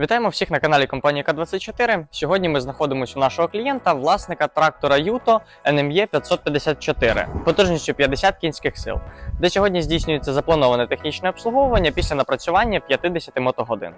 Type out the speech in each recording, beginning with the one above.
Вітаємо всіх на каналі компанії К24. Сьогодні ми знаходимося у нашого клієнта, власника трактора Юто NME 554 потужністю 50 кінських сил, де сьогодні здійснюється заплановане технічне обслуговування після напрацювання 50 мотогодин.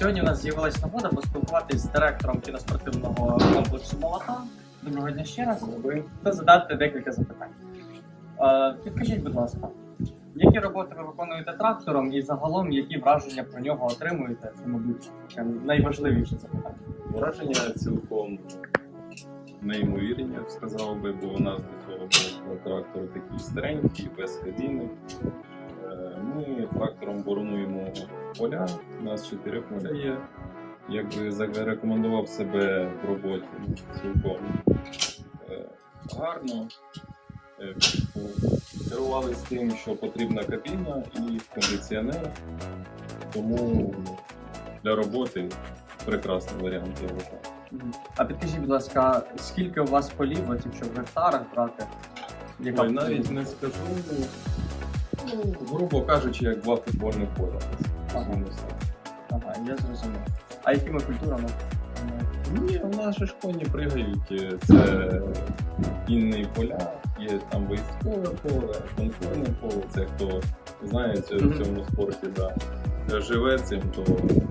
Сьогодні у нас з'явилась нагода поспілкуватися з директором кіноспортивного комплексу Молота. Доброго дня ще раз. Та задати декілька запитань. Е, Підкажіть, будь ласка, які роботи ви виконуєте трактором і загалом які враження про нього отримуєте? Це, мабуть, таке найважливіше запитання. Враження цілком неймовірні, я б сказав би, бо у нас до цього був трактор такий старенький, без кабіни. Ми трактором боронуємо поля, у нас чотири поля є. Якби зарекомендував себе в роботі цілком е, гарно. Е, Керувалися тим, що потрібна кабіна і кондиціонер. Тому для роботи прекрасний варіант, я вважаю. А підкажіть, будь ласка, скільки у вас полів, якщо в гектарах брати? Ой, навіть не скажу. Ну, грубо кажучи, як два футбольних поля. Ага. Ага, я зрозумів. А якими культурами? Ні, же ж коні пригають. Це кінні поля, є там військове поле, конкурне поле. Це хто знає це в цьому спорті, да. живе цим, то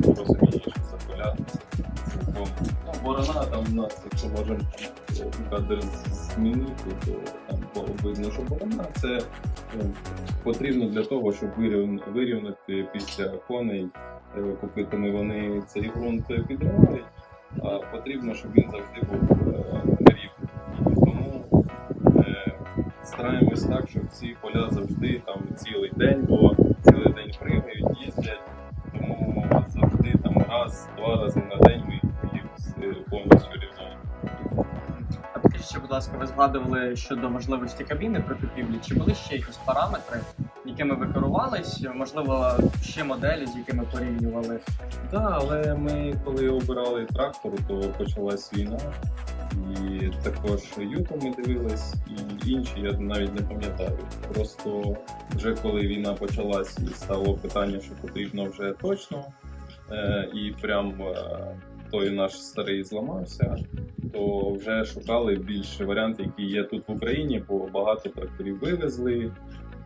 розуміє, що це поля. Цілком. Ну, борона там у нас, якщо можемо кадр змінити, то там видно, що борона це ну, потрібно для того, щоб вирівн- вирівняти після коней е, копитами вони цей ґрунт підривають, а потрібно, щоб він завжди був е, рівний. Тому е, стараємось так, щоб ці поля завжди там цілий день, бо цілий день пригають, ласка, ви згадували щодо важливості кабіни при купівлі. Чи були ще якісь параметри, якими ви керувались? Можливо, ще моделі, з якими порівнювали? Так, але ми коли обирали трактор, то почалась війна. І також Юту ми дивились, і інші, я навіть не пам'ятаю. Просто вже коли війна почалась і стало питання, що потрібно вже точно, е, і прям е, той наш старий зламався, то вже шукали більше варіанти, які є тут в Україні, бо багато тракторів вивезли.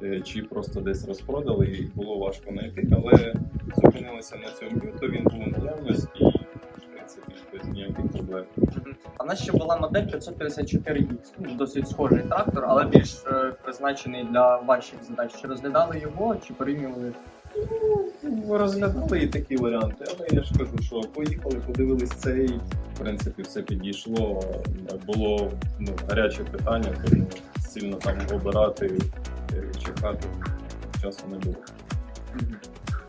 е, Чи просто десь розпродали, і було важко знайти, але зупинилися на цьому то він був в наявності і в принципі без ніяких проблем. А нас ще була модель 554X. Ну, Досить схожий трактор, але більш е, призначений для ваших задач. Чи розглядали його, чи порівнювали? Розглядали і такі варіанти, але я ж кажу, що поїхали, подивились цей. В принципі, все підійшло. Було ну, гаряче питання, тому сильно там обирати, е, чекати часу не було.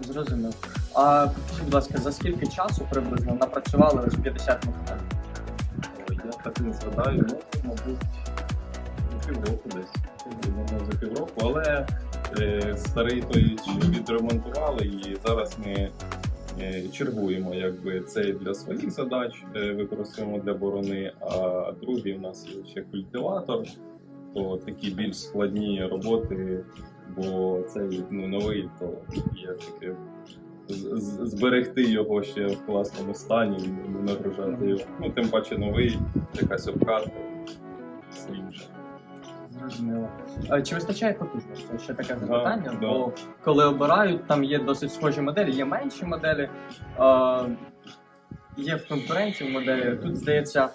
Зрозумів. А підкажіть, будь ласка, за скільки часу приблизно напрацювали ось 50 мотоциклів? Я так не згадаю, ну, мабуть, ну, півроку десь. За півроку, але старий той відремонтували, і зараз ми е, чергуємо якби цей для своїх задач, е, використовуємо для борони, а другий у нас є ще культиватор, то такі більш складні роботи, бо цей ну, новий, то є таке зберегти його ще в класному стані, не нагружати його. Ну, тим паче новий, якась обкатка, все інше. Зрозуміло. Е, Чи вистачає потужності? Ще таке запитання. да. Бо коли обирають, там є досить схожі моделі, є менші моделі, е, є в конкуренції моделі. Тут здається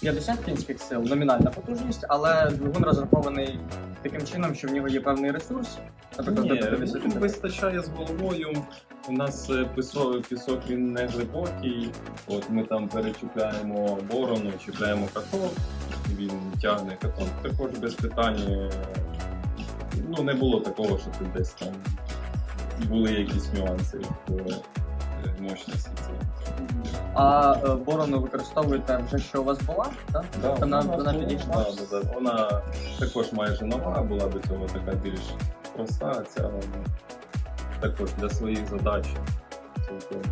50 кінських сил, номінальна потужність, але двигун розрахований таким чином, що в нього є певний ресурс. Наприклад, Ні, до 50 ну, вистачає з головою. У нас е, пісок, пісок він не глибокий. От ми там перечіпляємо борону, чіпляємо каток, він тягне каток. Також без питань. е, Ну, не було такого, що тут десь там були якісь нюанси в е, мощності. А е, борону використовуєте вже що у вас була? Так? Да, Вона, у вона підійшла? да, да, да. Вона також майже нова, була до цього така більш проста. а Ця також для своїх задач. цілком.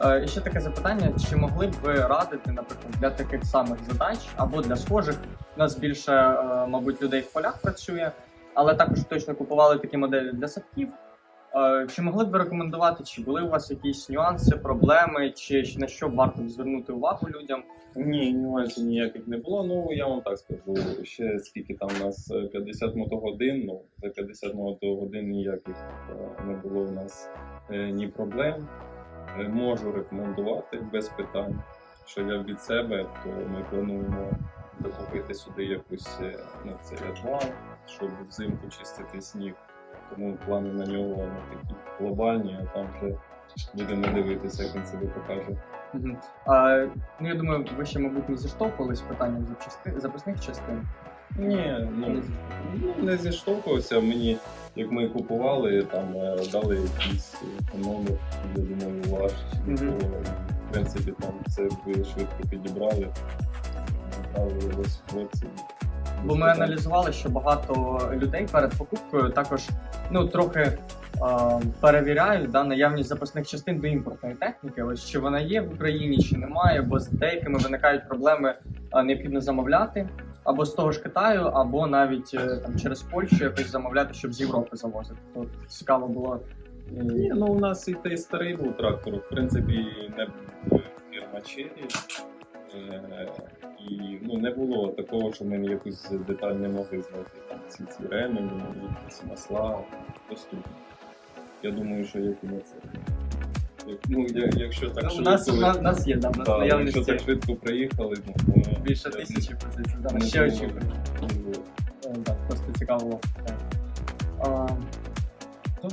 Е, І ще таке запитання: чи могли б ви радити, наприклад, для таких самих задач або для схожих? У нас більше, е, мабуть, людей в полях працює, але також точно купували такі моделі для садків. Е, Чи могли б ви рекомендувати, чи були у вас якісь нюанси, проблеми, чи на що варто звернути увагу людям? Ні, нюансів ніяких не було. Ну я вам так скажу. Ще скільки там у нас е, 50 мотогодин. Ну за 50 мотогодин ніяких е, не було у нас е, ні проблем. Можу рекомендувати без питань. Що я від себе, то ми плануємо докупити сюди якусь е, ну, цей адвал, щоб взимку чистити сніг. Тому плани на нього ну, такі глобальні, а там вже будемо дивитися, як він себе покаже. Мгм. А, ну я думаю, ви ще, мабуть, не зіштовхувались питанням запчасти... запасних частин. Ні, ну. Ну, не зіштовхувався. Мені, як ми купували, там е, дали якийсь е, номер, я думаю, ваш. То, В принципі, там все ви швидко підібрали. Направили ось хлопці. Бо ми аналізували, що багато людей перед покупкою також ну трохи е, перевіряють да, наявність запасних частин до імпортної техніки. Ось чи вона є в Україні, чи немає, бо з деякими виникають проблеми, е, необхідно замовляти або з того ж Китаю, або навіть е, там через Польщу якось замовляти, щоб з Європи завозити. То цікаво було. е, Ні, ну у нас і той старий був трактор, в принципі, не був. Е, І ну, не було такого, що ми якусь деталь не могли знайти. Там ці ці ремені, якісь масла доступні. Я думаю, що як і на це. Ну, я- якщо так у нас, у нас, у нас є да, у нас Да, якщо так швидко приїхали, ну, то більше тисячі позицій. Да, ще думаю. очікуємо. Е, просто цікаво. Так. А, ну,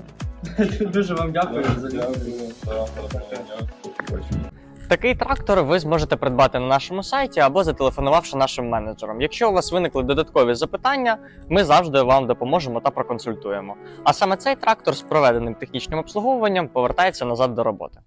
Дуже вам дякую за Дякую. відповідь. Да, гарного дня. Побачимо. Такий трактор ви зможете придбати на нашому сайті або зателефонувавши нашим менеджером. Якщо у вас виникли додаткові запитання, ми завжди вам допоможемо та проконсультуємо. А саме цей трактор з проведеним технічним обслуговуванням повертається назад до роботи.